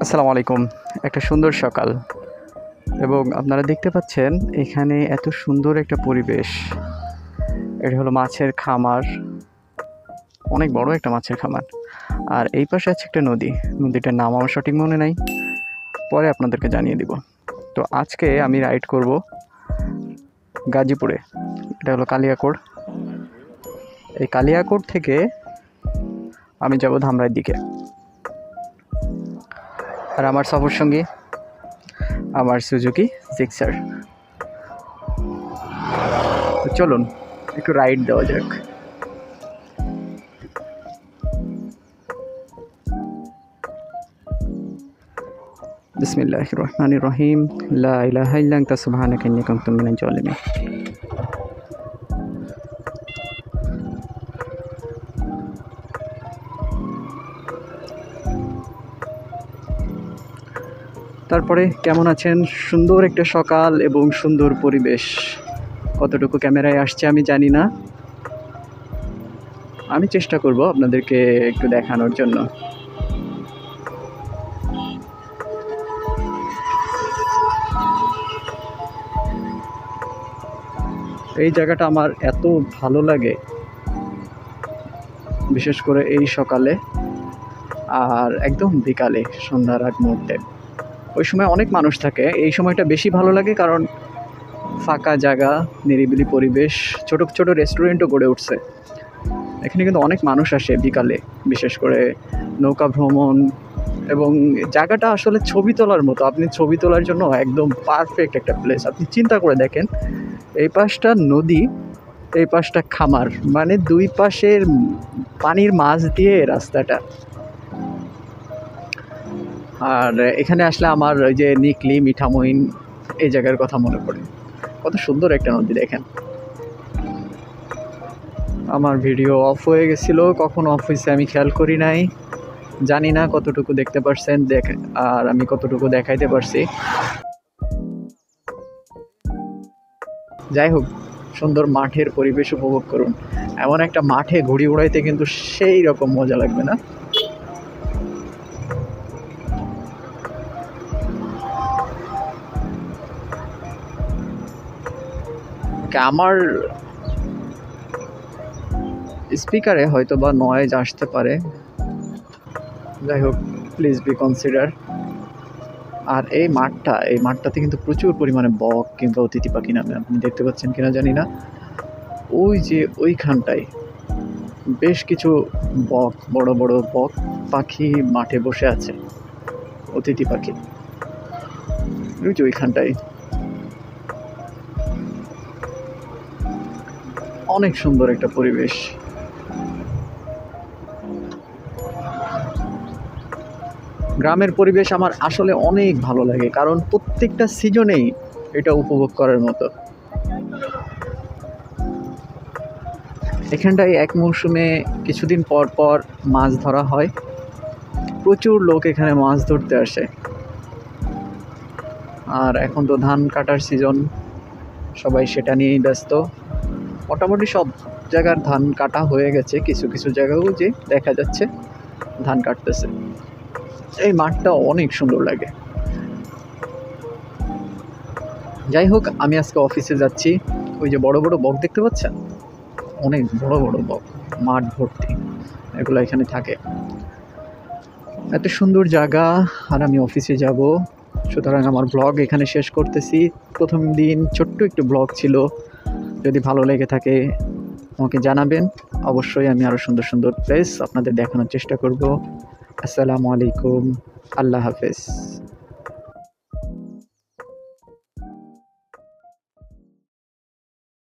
আসসালামু আলাইকুম। একটা সুন্দর সকাল। এবং আপনারা দেখতে পাচ্ছেন, এখানে এত সুন্দর একটা পরিবেশ। এটা হলো মাছের খামার। অনেক বড় একটা মাছের খামার। আর এই পাশে আছে একটা নদী। নদীটার নাম আমার সঠিক মনে নাই। পরে আপনাদেরকে জানিয়ে দিব। তো আজকে আমি রাইড করব গাজীপুরে। এটা হলো কালিয়াকোট। এই কালিয়াকোট থেকে আমি যাব ধামরাইয়ের দিকে। আর আমার সফর সঙ্গী, আমার সুজুকি জিক্সার তো চলুন, একটু রাইড দেওয়া যাক। বিসমিল্লাহ রহমান রহিম। লা ইলাহা তারপরে কেমন আছেন? সুন্দর একটা সকাল এবং সুন্দর পরিবেশ। কতটুকু ক্যামেরায় আসছে আমি জানি না। আমি চেষ্টা করব আপনাদেরকে একটু দেখানোর জন্য। এই জায়গাটা আমার এত ভালো লাগে। বিশেষ করে এই সকালে আর একদম বিকালে, সন্ধ্যার আগ মুহূর্তে। ওই সময় অনেক মানুষ থাকে। এই সময়টা বেশি ভালো লাগে কারণ ফাঁকা জায়গা, নিরিবিলি পরিবেশ, ছোট ছোট রেস্টুরেন্টও গড়ে উঠছে। এখানে কিন্তু অনেক মানুষ আসে বিকালে, বিশেষ করে নৌকা ভ্রমণ এবং জায়গাটা আসলে ছবি তোলার মতো। আপনি ছবি তোলার জন্য একদম পারফেক্ট একটা প্লেস আপনি চিন্তা করে দেখেন, এই পাশটা নদী, এই পাশটা খামার। মানে দুই পাশের পানির মাছ দিয়ে রাস্তাটা। আর এখানে আসলে আমার ওই যে নিকলি মিঠামইন এই জায়গার কথা মনে পড়ে। কত সুন্দর একটা নদী দেখেন। আমার ভিডিও অফ হয়ে গেছিল, কখন অফ হয়েছে আমি খেয়াল করি নাই। জানি না কতটুকু দেখতে পারছেন, দেখ আর আমি কতটুকু দেখাইতে পারছি। যাই হোক, সুন্দর মাঠের পরিবেশ উপভোগ করুন। এমন একটা মাঠে ঘুড়ি উড়াইতে কিন্তু সেই রকম মজা লাগবে না। আমার স্পিকারে হয়তো বা নয়েজ আসতে পারে। যাই হোক প্লিজ বি কনসিডার আর এই মাঠটা, এই মাঠটাতে কিন্তু প্রচুর পরিমাণে বক কিংবা অতিথি পাখি নামে আপনি দেখতে পাচ্ছেন কিনা জানি না। ওই যে ওইখানটায় বেশ কিছু বক, বড় বড় বক পাখি মাঠে বসে আছে, অতিথি পাখি। ওই যে ওইখানটায়। অনেক সুন্দর একটা পরিবেশ। গ্রামের পরিবেশ আমার আসলে অনেক ভালো লাগে, কারণ প্রত্যেকটা সিজনেই এটা উপভোগ করার মতো। এখানটায় এক মৌসুমে কিছুদিন পর পর মাছ ধরা হয়। প্রচুর লোক এখানে মাছ ধরতে আসে। আর এখন তো ধান কাটার সিজন, সবাই সেটা নিয়েই ব্যস্ত। মোটামুটি সব জায়গার ধান কাটা হয়ে গেছে, কিছু কিছু জায়গাও যে দেখা যাচ্ছে ধান কাটতেছে। এই মাঠটা অনেক সুন্দর লাগে। যাই হোক, আমি আজকে অফিসে যাচ্ছি। ওই যে বড় বড় বক দেখতে পাচ্ছেন? অনেক বড় বড় বক, মাঠ ভর্তি, এগুলো এখানে থাকে। এত সুন্দর জায়গা, আর আমি অফিসে যাব। সুতরাং আমার ব্লগ এখানে শেষ করতেছি। প্রথম দিন ছোট্ট একটু ব্লগ ছিল। যদি ভালো লেগে থাকে, আমাকে জানাবেন। অবশ্যই আমি আরও সুন্দর সুন্দর প্লেস আপনাদের দেখানোর চেষ্টা করব। আসসালামু আলাইকুম। আল্লাহ হাফেজ।